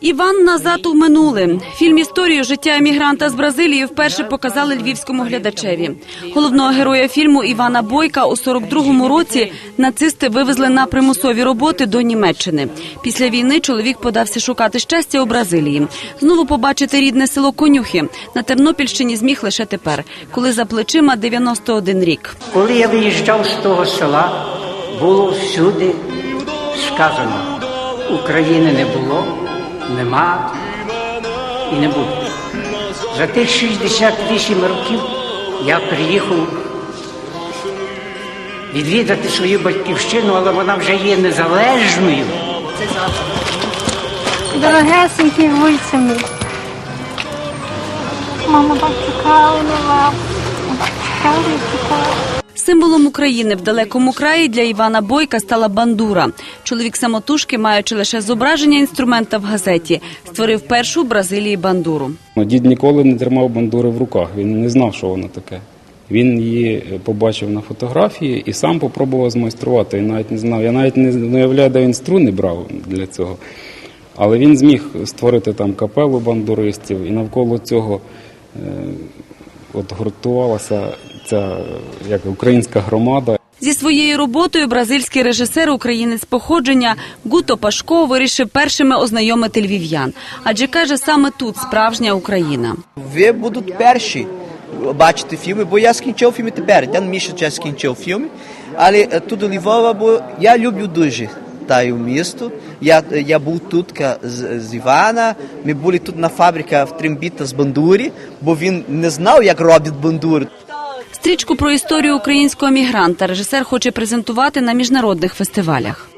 Іван назад у минуле. Фільм історію життя емігранта з Бразилії вперше показали львівському глядачеві. Головного героя фільму Івана Бойка у 42-му році нацисти вивезли на примусові роботи до Німеччини. Після війни чоловік подався шукати щастя у Бразилії. Знову побачити рідне село Конюхи на Тернопільщині зміг лише тепер, коли за плечима 91 рік. Коли я виїжджав з того села, було всюди сказано, України не було, нема і не буде. За тих 68 років я приїхав відвідати свою батьківщину, але вона вже є незалежною. Дорогесенькі вульцями. Мама так чекала на вас. Чекала чекала. Символом України в далекому краї для Івана Бойка стала бандура. Чоловік самотужки, маючи лише зображення інструмента в газеті, створив першу в Бразилії бандуру. Ну, Дід ніколи не тримав бандури в руках, він не знав, що воно таке. Він її е, побачив на фотографії і сам попробував змайструвати. Він навіть не знав. Я навіть не уявляю, де він струни брав для цього. Але він зміг створити там капелу бандуристів, і навколо цього е, от гуртувалася ця е, як українська громада. Зі своєю роботою бразильський режисер українець походження Гуто Пашко вирішив першими ознайомити львів'ян, адже каже, саме тут справжня Україна. ви будуть перші бачити фільми, бо я скінчив фільми тепер. Міша вже скінчив фільми, але е, тут у Львова, бо я люблю дуже таю місто. Я, я був тут з, з Івана, ми були тут на фабрика в Трембіта з бандурі, бо він не знав, як роблять бандури. Стрічку про історію українського мігранта режисер хоче презентувати на міжнародних фестивалях.